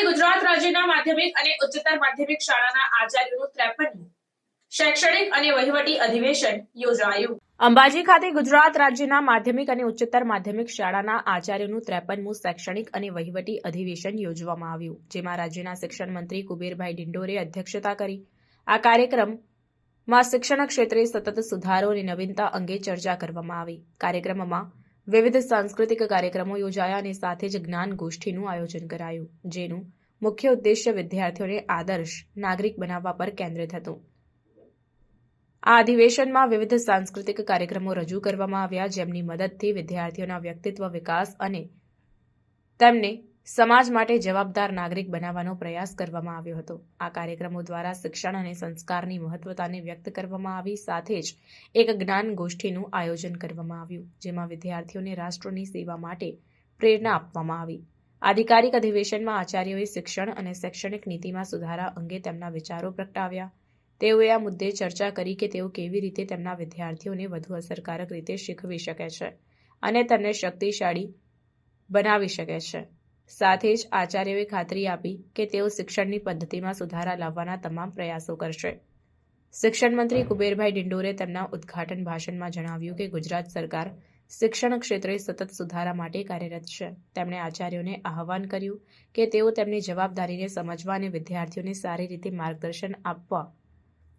રાજ્યના માધ્યમિક અને ઉચ્ચતર માધ્યમિક શાળાના આચાર્યોનું ત્રેપનમું શૈક્ષણિક અને વહીવટી અધિવેશન યોજાયું. અંબાજી ખાતે ગુજરાત રાજ્યના માધ્યમિક અને ઉચ્ચતર માધ્યમિક શાળાના આચાર્યોનું ત્રેપનમું શૈક્ષણિક અને વહીવટી અધિવેશન યોજવામાં આવ્યું, જેમાં રાજ્યના શિક્ષણ મંત્રી કુબેરભાઈ ડિંડોરે અધ્યક્ષતા કરી. આ કાર્યક્રમમાં શિક્ષણ ક્ષેત્રે સતત સુધારો અને નવીનતા અંગે ચર્ચા કરવામાં આવી. કાર્યક્રમમાં વિવિધ સાંસ્કૃતિક કાર્યક્રમો યોજાયા અને સાથે જ જ્ઞાન ગોષ્ઠીનું આયોજન કરાયું, જેનું મુખ્ય ઉદ્દેશ્ય વિદ્યાર્થીઓને આદર્શ નાગરિક બનાવવા પર કેન્દ્રિત હતું. આ અધિવેશનમાં વિવિધ સાંસ્કૃતિક કાર્યક્રમો રજૂ કરવામાં આવ્યા, જેમની મદદથી વિદ્યાર્થીઓના વ્યક્તિત્વ વિકાસ અને તેમને સમાજ માટે જવાબદાર નાગરિક બનાવવાનો પ્રયાસ કરવામાં આવ્યો હતો. આ કાર્યક્રમો દ્વારા શિક્ષણ અને સંસ્કારની મહત્વતાને વ્યક્ત કરવામાં આવી, સાથે જ એક જ્ઞાન ગોષ્ઠીનું આયોજન કરવામાં આવ્યું, જેમાં વિદ્યાર્થીઓને રાષ્ટ્રની સેવા માટે પ્રેરણા આપવામાં આવી. આધિકારિક અધિવેશનમાં આચાર્યોએ શિક્ષણ અને શૈક્ષણિક નીતિમાં સુધારા અંગે તેમના વિચારો પ્રગટાવ્યા. તેઓએ આ મુદ્દે ચર્ચા કરી કે તેઓ કેવી રીતે તેમના વિદ્યાર્થીઓને વધુ અસરકારક રીતે શીખવી શકે છે અને તેમને શક્તિશાળી બનાવી શકે છે. સાથે જ આચાર્યોએ ખાતરી આપી કે તેઓ શિક્ષણની પદ્ધતિમાં સુધારા લાવવાના તમામ પ્રયાસો કરશે. શિક્ષણ મંત્રી કુબેરભાઈ ડિંડોરે તેમના ઉદ્ઘાટન ભાષણમાં જણાવ્યું કે ગુજરાત સરકાર શિક્ષણ ક્ષેત્રે સતત સુધારા માટે કાર્યરત છે. તેમણે આચાર્યોને આહવાન કર્યું કે તેઓ તેમની જવાબદારીને સમજવા અને વિદ્યાર્થીઓને સારી રીતે માર્ગદર્શન આપવા,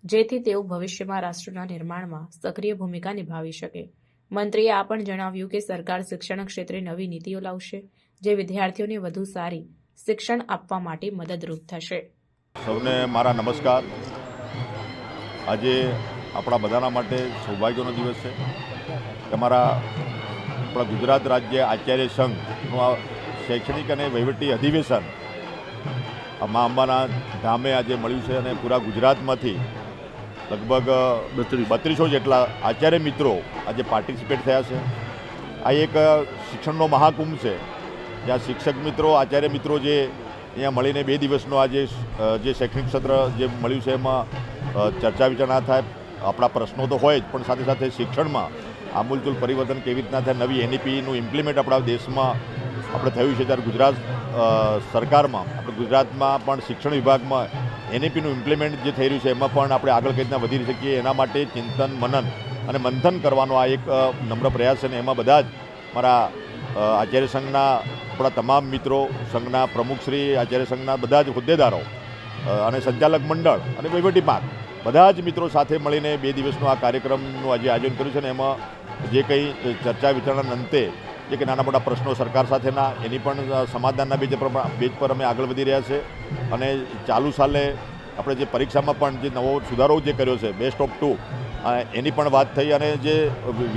જેથી તેઓ ભવિષ્યમાં રાષ્ટ્રના નિર્માણમાં સક્રિય ભૂમિકા નિભાવી શકે. મંત્રીએ આ પણ જણાવ્યું કે સરકાર શિક્ષણ ક્ષેત્રે નવી નીતિઓ લાવશે જે વિદ્યાર્થીઓને વધુ સારી શિક્ષણ આપવા માટે મદદરૂપ થશે. સૌને મારા નમસ્કાર. આજે આપણા બધાના માટે સૌભાગ્યનો દિવસ છે. તમારા આપણા ગુજરાત રાજ્ય આચાર્ય સંઘનું આ શૈક્ષણિક અને વહીવટી અધિવેશન મા અંબાના ધામે આજે મળ્યું છે અને પૂરા ગુજરાતમાંથી લગભગ બત્રીસો જેટલા આચાર્ય મિત્રો આજે પાર્ટિસિપેટ થયા છે. આ એક શિક્ષણનો મહાકુંભ છે. જ્યાં શિક્ષક મિત્રો, આચાર્ય મિત્રો જે અહીંયા મળીને બે દિવસનો આજે જે શૈક્ષણિક સત્ર જે મળ્યું છે એમાં ચર્ચા વિચારણા થાય. આપણા પ્રશ્નો તો હોય જ, પણ સાથે સાથે શિક્ષણમાં આમૂલચૂલ પરિવર્તન કેવી રીતના થાય, નવી એનઈપીનું ઇમ્પ્લિમેન્ટ આપણા દેશમાં આપણે થયું છે. ત્યારે ગુજરાત સરકારમાં, આપણે ગુજરાતમાં પણ શિક્ષણ વિભાગમાં એનઈપીનું ઇમ્પ્લિમેન્ટ જે થઈ રહ્યું છે, એમાં પણ આપણે આગળ કઈ રીતના વધી શકીએ, એના માટે ચિંતન, મનન અને મંથન કરવાનો આ એક નમ્ર પ્રયાસ છે. અને એમાં બધા જ મારા આચાર્ય સંઘના આપણા તમામ મિત્રો સંઘના પ્રમુખશ્રી આચાર્ય સંઘના બધા જ હોદ્દેદારો અને સંચાલક મંડળ અને વહીવટી પાક, બધા જ મિત્રો સાથે મળીને બે દિવસનો આ કાર્યક્રમનું આજે આયોજન કર્યું છે ને એમાં જે કંઈ ચર્ચા વિચારણા અંતે જે કે નાના મોટા પ્રશ્નો સરકાર સાથેના, એની પણ સમાધાનના બેજ પર બેજ પર અમે આગળ વધી રહ્યા છે. અને ચાલુ સાલે આપણે જે પરીક્ષામાં પણ જે નવો સુધારો જે કર્યો છે બેસ્ટ ઓફ ટુ એની પણ વાત થઈ અને જે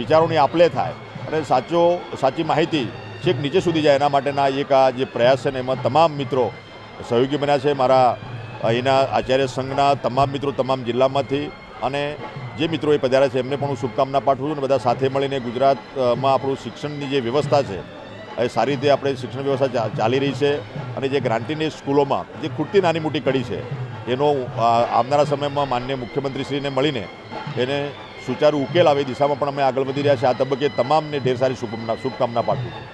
વિચારોની આપલે થાય, અને સાચો, સાચી માહિતી છેક નીચે સુધી જાય એના માટેના એક આ જે પ્રયાસ છે ને એમાં તમામ મિત્રો સહયોગી બન્યા છે મારા અહીંના આચાર્ય સંઘના તમામ મિત્રો તમામ જિલ્લામાંથી અને જે મિત્રો એ પધાર્યા છે એમને પણ હું શુભકામના પાઠવું છું અને બધા સાથે મળીને ગુજરાતમાં આપણું શિક્ષણની જે વ્યવસ્થા છે એ સારી રીતે આપણે શિક્ષણ વ્યવસ્થા ચાલી રહી છે અને જે ગ્રાન્ટીની સ્કૂલોમાં જે ખૂટતી નાની મોટી કડી છે એનો આવનારા સમયમાં માન્ય મુખ્યમંત્રીશ્રીને મળીને એને સુચારુ ઉકેલ આવે દિશામાં પણ અમે આગળ વધી રહ્યા છે આ તબક્કે તમામને ઢેર સારી શુભકામના શુભકામના પાઠવું છું.